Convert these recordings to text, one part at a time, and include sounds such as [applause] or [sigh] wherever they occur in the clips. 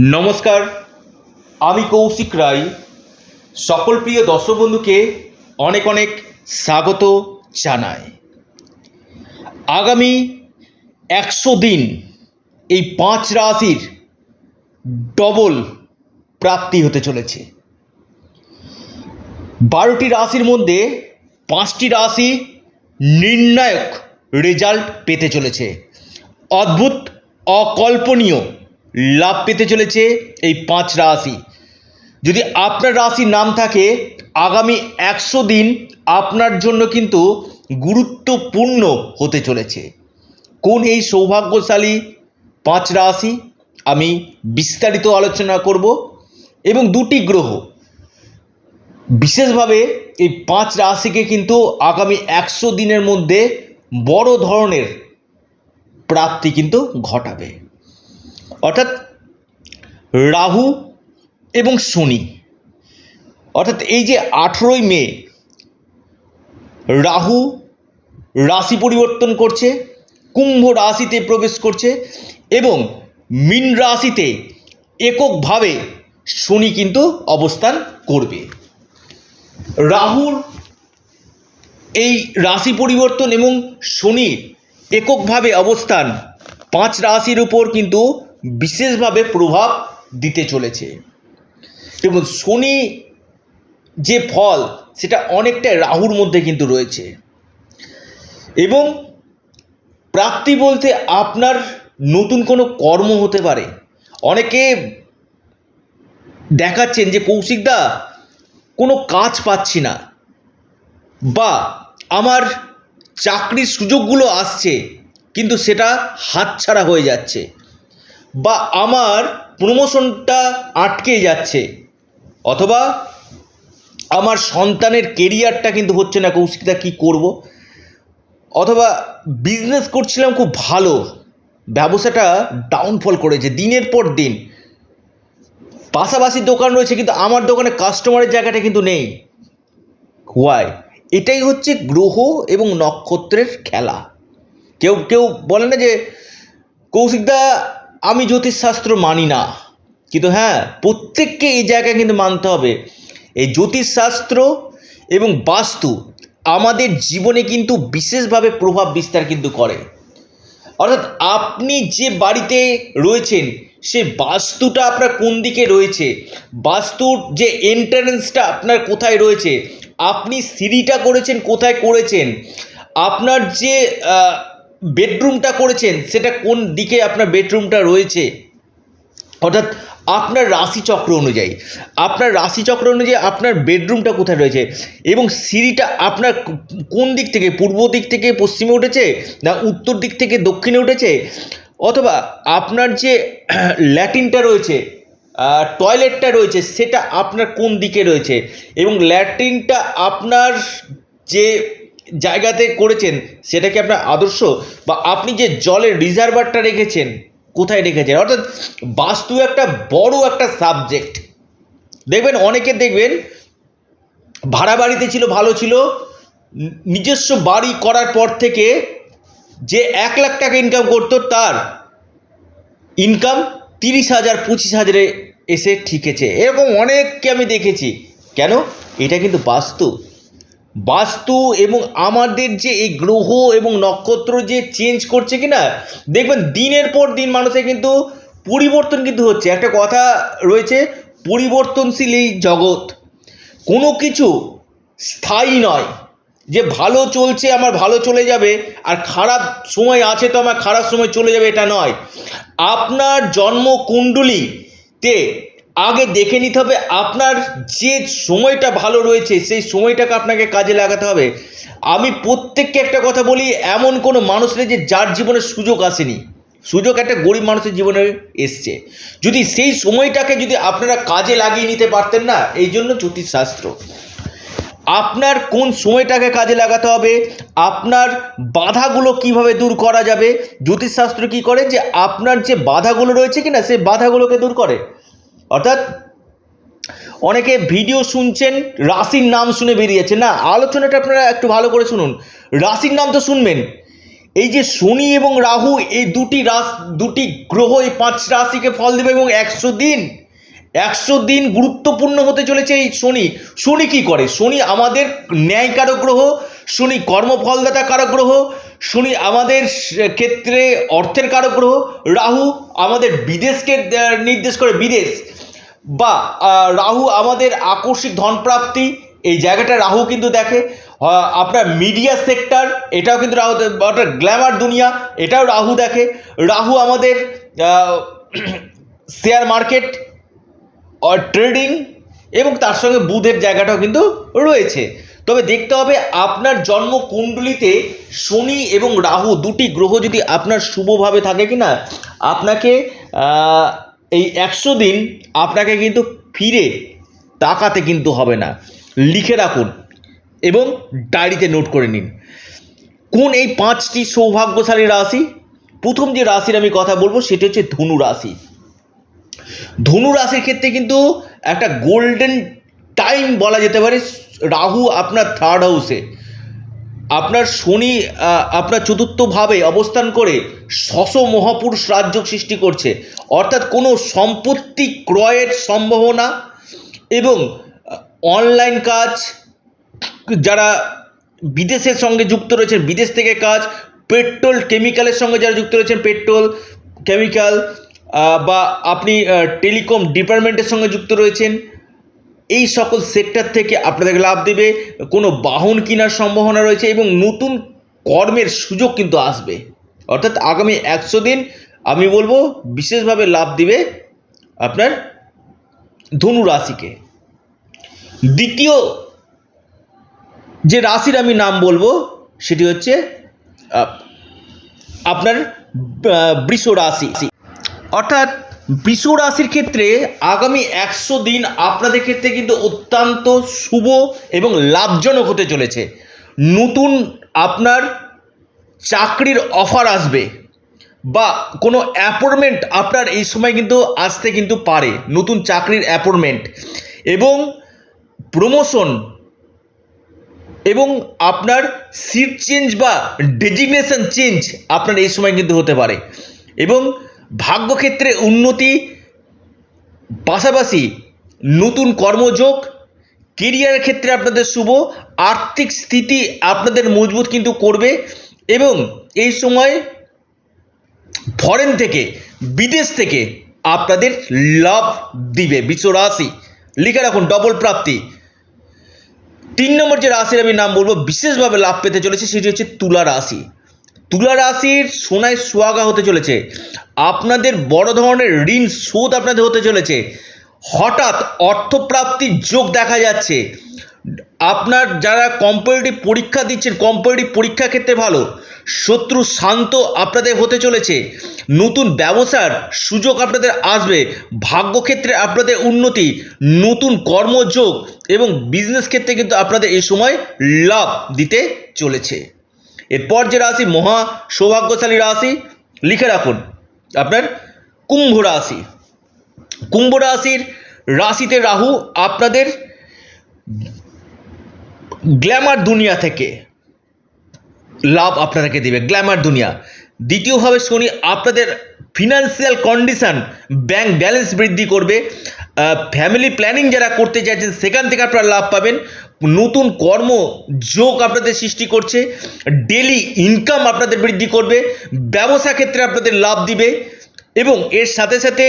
নমস্কার, আমি কৌশিক রায়। সকল প্রিয় দর্শক বন্ধুকে অনেক অনেক স্বাগত জানাই। আগামী একশো দিন এই পাঁচ রাশির ডবল প্রাপ্তি হতে চলেছে। বারোটি রাশির মধ্যে পাঁচটি রাশি নির্ণায়ক রেজাল্ট পেতে চলেছে। অদ্ভুত, অকল্পনীয় লাভ পেতে চলেছে এই পাঁচ রাশি। যদি আপনার রাশির নাম থাকে, আগামী একশো দিন আপনার জন্য কিন্তু গুরুত্বপূর্ণ হতে চলেছে। কোন এই সৌভাগ্যশালী পাঁচ রাশি আমি বিস্তারিত আলোচনা করব এবং দুটি গ্রহ। বিশেষভাবে এই পাঁচ রাশিকে কিন্তু আগামী একশো দিনের মধ্যে বড় ধরনের প্রাপ্তি কিন্তু ঘটাবে। অর্থাৎ রাহু এবং শনি। অর্থাৎ এই যে আঠেরোই মে রাহু রাশি পরিবর্তন করছে, কুম্ভ রাশিতে প্রবেশ করছে এবং মীন রাশিতে এককভাবে শনি কিন্তু অবস্থান করবে। রাহুর এই রাশি পরিবর্তন এবং শনির এককভাবে অবস্থান পাঁচ রাশির উপর কিন্তু বিশেষভাবে প্রভাব দিতে চলেছে। এবং শনি যে ফল, সেটা অনেকটাই রাহুর মধ্যে কিন্তু রয়েছে। এবং প্রাপ্তি বলতে আপনার নতুন কোনো কর্ম হতে পারে। অনেকে দেখাচ্ছেন যে কৌশিকদা কোনো কাজ পাচ্ছি না। বা, আমার চাকরির সুযোগগুলো আসছে, কিন্তু সেটা হাতছাড়া হয়ে যাচ্ছে। বা আমার প্রমোশনটা আটকে যাচ্ছে, অথবা আমার সন্তানের কেরিয়ারটা কিন্তু হচ্ছে না, কৌশিকদা, কী করব? অথবা বিজনেস করছিলাম খুব ভালো, ব্যবসাটা ডাউনফল করেছে, দিনের পর দিন। পাশাপাশি দোকান রয়েছে, কিন্তু আমার দোকানে কাস্টমারের জায়গাটা কিন্তু নেই। হোয়াই এটাই হচ্ছে গ্রহ এবং নক্ষত্রের খেলা। কেউ কেউ বলে না যে, কৌশিকদা আমি জ্যোতিষশাস্ত্র মানি না। কিন্তু হ্যাঁ প্রত্যেককে এই জায়গায় কিন্তু মানতে হবে। এই জ্যোতিষশাস্ত্র এবং বাস্তু আমাদের জীবনে কিন্তু বিশেষভাবে প্রভাব বিস্তার কিন্তু করে। অর্থাৎ আপনি যে বাড়িতে রয়েছেন, সে বাস্তুটা আপনার কোন দিকে রয়েছে? বাস্তুর যে এন্ট্রান্সটা আপনার কোথায় রয়েছে? আপনি সিঁড়িটা করেছেন, কোথায় করেছেন? আপনার যে বেডরুমটা করেছেন, সেটা কোন দিকে আপনার বেডরুমটা রয়েছে? অর্থাৎ আপনার রাশিচক্র অনুযায়ী, আপনার রাশিচক্র অনুযায়ী আপনার বেডরুমটা কোথায় রয়েছে? এবং সিঁড়িটা আপনার কোন দিক থেকে, পূর্ব দিক থেকে পশ্চিমে উঠেছে না উত্তর দিক থেকে দক্ষিণে উঠেছে? অথবা আপনার যে [clears throat] ল্যাটিনটা রয়েছে টয়লেটটা রয়েছে, সেটা আপনার কোন দিকে রয়েছে? এবং ল্যাট্রিনটা আপনার যে জায়গাতে করেছেন সেটা কি আপনার আদর্শ? বা আপনি যে জলের রিজার্ভারটা রেখেছেন, কোথায় রেখেছেন? অর্থাৎ বাস্তু একটা বড় একটা সাবজেক্ট। দেখবেন, অনেকে দেখবেন, ভাড়া বাড়িতে ছিল, ভালো ছিল, নিজস্ব বাড়ি করার পর থেকে যে এক লাখ টাকা ইনকাম করতো, তার ইনকাম তিরিশ হাজার, পঁচিশ হাজারে এসে ঠিকেছে। এরকম অনেককে আমি দেখেছি। কেন? এটা কিন্তু বাস্তু। বাস্তু এবং আমাদের যে এই গ্রহ এবং নক্ষত্র যে চেঞ্জ করছে কি না দেখবেন দিনের পর দিন মানুষের কিন্তু পরিবর্তন কিন্তু হচ্ছে। একটা কথা রয়েছে, পরিবর্তনশীল এই জগৎ। কোনো কিছু স্থায়ী নয়। যে ভালো চলছে আমার ভালো চলে যাবে, আর খারাপ সময় আছে তো আমার খারাপ সময় চলে যাবে, এটা নয়। আপনার জন্ম কুণ্ডলিতে আগে দেখে নিতে হবে আপনার যে সময়টা ভালো রয়েছে, সেই সময়টাকে আপনাকে কাজে লাগাতে হবে। আমি প্রত্যেককে একটা কথা বলি, এমন কোনো মানুষ নেই যে যার জীবনে সুযোগ আসেনি। সুযোগ একটা গরিব মানুষের জীবনে এসছে। যদি সেই সময়টাকে যদি আপনারা কাজে লাগিয়ে নিতে পারতেন না, এই জন্য জ্যোতিষশাস্ত্র। আপনার কোন সময়টাকে কাজে লাগাতে হবে, আপনার বাধাগুলো কীভাবে দূর করা যাবে, জ্যোতিষশাস্ত্র কি করে যে আপনার যে বাধাগুলো রয়েছে কি না সেই বাধাগুলোকে দূর করে? অর্থাৎ অনেকে ভিডিও শুনছেন, রাশির নাম শুনে বেরিয়েছে না, আলোচনাটা আপনারা একটু ভালো করে শুনুন। রাশির নাম তো শুনবেন। এই যে শনি এবং রাহু, এই দুটি রাস দুটি গ্রহ, এই পাঁচ রাশিকে ফল দেবে এবং একশো দিন একশো দিন গুরুত্বপূর্ণ হতে চলেছে এই শনি। শনি কি করে? শনি আমাদের ন্যায়কারক গ্রহ, শনি কর্মফলদাতা কারক গ্রহ, শনি আমাদের ক্ষেত্রে অর্থের কারক গ্রহ, রাহু আমাদের বিদেশকে নির্দেশ করে বিদেশ। বা রাহু আমাদের আকস্মিক ধনপ্রাপ্তি, এই জায়গাটা রাহু কিন্তু দেখে। আপনার মিডিয়া সেক্টর এটাও কিন্তু রাহু অর্থাৎ গ্ল্যামার দুনিয়া, এটাও রাহু দেখে। রাহু আমাদের শেয়ার মার্কেট ট্রেডিং এবং তার সঙ্গে বুধের জায়গাটাও কিন্তু রয়েছে। তবে দেখতে হবে আপনার জন্ম কুণ্ডলিতে শনি এবং রাহু দুটি গ্রহ যদি আপনার শুভভাবে থাকে কি না আপনাকে এই একশো দিন আপনাকে কিন্তু ফিরে তাকাতে কিন্তু হবে না। লিখে রাখুন এবং ডায়েরিতে নোট করে নিন। কোন এই পাঁচটি সৌভাগ্যশালী রাশি? প্রথম যে রাশির আমি কথা বলব সেটি হচ্ছে ধনু রাশি। ধনু রাশির ক্ষেত্রে কিন্তু একটা গোল্ডেন টাইম বলা যেতে পারে, রাহু আপনার থার্ড হাউসে আপনার শনি আপনার চতুর্থভাবে অবস্থান করে শশ মহাপুরুষ রাজ্য সৃষ্টি করছে। অর্থাৎ কোনো সম্পত্তি ক্রয়ের সম্ভাবনা এবং অনলাইন কাজ, যারা বিদেশের সঙ্গে যুক্ত রয়েছেন, বিদেশ থেকে কাজ, পেট্রোল, কেমিক্যালের সঙ্গে যারা যুক্ত রয়েছেন, পেট্রোল, কেমিক্যাল বা আপনি টেলিকম ডিপার্টমেন্টের সঙ্গে যুক্ত রয়েছেন এই সকল সেক্টর থেকে আপনাদেরকে লাভ দেবে। কোনো বাহন কেনার সম্ভাবনা রয়েছে এবং নতুন কর্মের সুযোগ কিন্তু আসবে। অর্থাৎ আগামী একশো দিন আমি বলব বিশেষভাবে লাভ দিবে আপনার ধনু রাশিকে। দ্বিতীয় যে রাশির আমি নাম বলব, সেটি হচ্ছে আপনার বৃষ রাশি। অর্থাৎ বৃষ রাশির ক্ষেত্রে আগামী একশো দিন আপনাদের ক্ষেত্রে কিন্তু অত্যন্ত শুভ এবং লাভজনক হতে চলেছে। নতুন আপনার চাকরির অফার আসবে বা কোনো অ্যাপয়েন্টমেন্ট আপনার এই সময় কিন্তু আসতে কিন্তু পারে, নতুন চাকরির অ্যাপয়েন্টমেন্ট এবং প্রমোশন এবং আপনার সিট চেঞ্জ বা ডেজিগনেশন চেঞ্জ আপনার এই সময় কিন্তু হতে পারে এবং ভাগ্যক্ষেত্রে উন্নতি, পাশাপাশি নতুন কর্মযোগ কেরিয়ারের ক্ষেত্রে আপনাদের শুভ, আর্থিক স্থিতি আপনাদের মজবুত কিন্তু করবে এবং এই সময় ফরেন থেকে, বিদেশ থেকে আপনাদের লাভ দিবে বিশ্ব রাশি। লিখে রাখুন ডবল প্রাপ্তি। তিন নম্বর যে রাশির আমি নাম বলব, বিশেষভাবে লাভ পেতে চলেছে, সেটি হচ্ছে তুলা রাশি। তুলা রাশির সোনায় সোয়াগা হতে চলেছে। আপনাদের বড় ধরনের ঋণ শোধ আপনাদের হতে চলেছে। হঠাৎ অর্থপ্রাপ্তির যোগ দেখা যাচ্ছে। আপনার যারা কম্পারেটিভ পরীক্ষা দিচ্ছেন কম্পারেটিভ পরীক্ষা ক্ষেত্রে ভালো। শত্রু শান্ত আপনাদের হতে চলেছে। নতুন ব্যবসার সুযোগ আপনাদের আসবে। ভাগ্যক্ষেত্রে আপনাদের উন্নতি, নতুন কর্মযোগ এবং বিজনেস ক্ষেত্রে কিন্তু আপনাদের এই সময় লাভ দিতে চলেছে। এরপর যে রাশি, মহা সৌভাগ্যশালী রাশি, লিখে রাখুন আপনার কুম্ভ রাশি। কুম্ভ রাশির রাশিতে রাহু আপনাদের গ্ল্যামার দুনিয়া থেকে লাভ আপনাদেরকে দেবে, গ্ল্যামার দুনিয়া। দ্বিতীয়ভাবে শনি আপনাদের ফিনান্সিয়াল কন্ডিশন ব্যাংক ব্যালেন্স বৃদ্ধি করবে। ফ্যামিলি প্ল্যানিং যারা করতে চাইছেন, সেখান থেকে আপনারা লাভ পাবেন। নতুন কর্ম যোগ আপনাদের সৃষ্টি করছে। ডেলি ইনকাম আপনাদের বৃদ্ধি করবে। ব্যবসা ক্ষেত্রে আপনাদের লাভ দিবে। এবং এর সাথে সাথে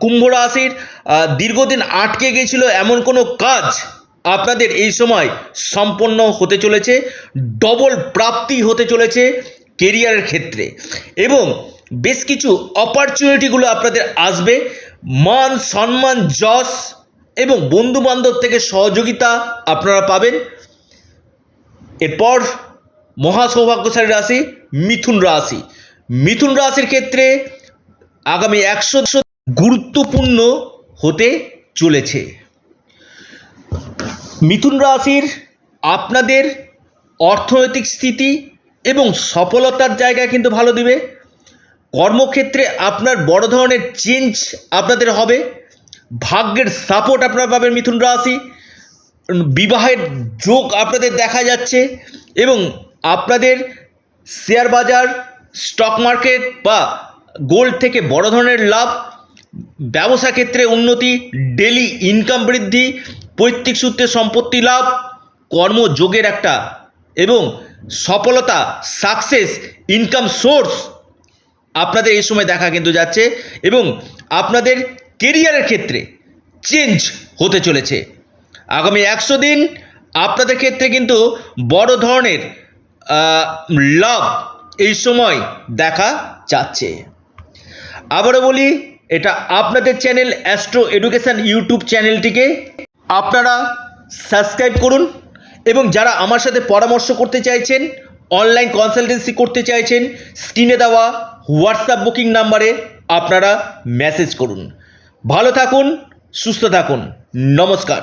কুম্ভ রাশির দীর্ঘদিন আটকে গিয়েছিল এমন কোনো কাজ আপনাদের এই সময় সম্পন্ন হতে চলেছে। ডবল প্রাপ্তি হতে চলেছে কেরিয়ারের ক্ষেত্রে। এবং বেশ কিছু অপরচুনিটিগুলো আপনাদের আসবে। মান, সম্মান, যশ এবং বন্ধু বান্ধব থেকে সহযোগিতা আপনারা পাবেন। এরপর মহাসৌভাগ্যশালী রাশি, মিথুন রাশি। মিথুন রাশির ক্ষেত্রে আগামী একশো গুরুত্বপূর্ণ হতে চলেছে। মিথুন রাশির আপনাদের অর্থনৈতিক স্থিতি এবং সফলতার জায়গায় কিন্তু ভালো দিবে। কর্মক্ষেত্রে আপনার বড় ধরনের চেঞ্জ আপনাদের হবে। ভাগ্যের সাপোর্ট আপনারা পাবেন মিথুন রাশি। বিবাহের যোগ আপনাদের দেখা যাচ্ছে এবং আপনাদের শেয়ার বাজার স্টক মার্কেট বা গোল্ড থেকে বড় ধরনের লাভ। ব্যবসা ক্ষেত্রে উন্নতি ডেলি ইনকাম বৃদ্ধি, পৈতৃক সূত্রে সম্পত্তি লাভ, কর্মযোগের একটা এবং সফলতা সাকসেস ইনকাম সোর্স আপনাদের এই সময় দেখা কিন্তু যাচ্ছে এবং আপনাদের কেরিয়ারের ক্ষেত্রে চেঞ্জ হতে চলেছে। আগামী একশো দিন আপনাদের ক্ষেত্রে কিন্তু বড় ধরনের লাভ এই সময় দেখা যাচ্ছে। আবারও বলি, এটা আপনাদের চ্যানেল অ্যাস্ট্রো এডুকেশন ইউটিউব চ্যানেলটিকে আপনারা সাবস্ক্রাইব করুন এবং যারা আমার সাথে পরামর্শ করতে চাইছেন অনলাইন কনসালটেন্সি করতে চাইছেন স্ক্রিনে দেওয়া হোয়াটসঅ্যাপ বুকিং নাম্বারে আপনারা মেসেজ করুন। ভালো থাকুন সুস্থ থাকুন। নমস্কার।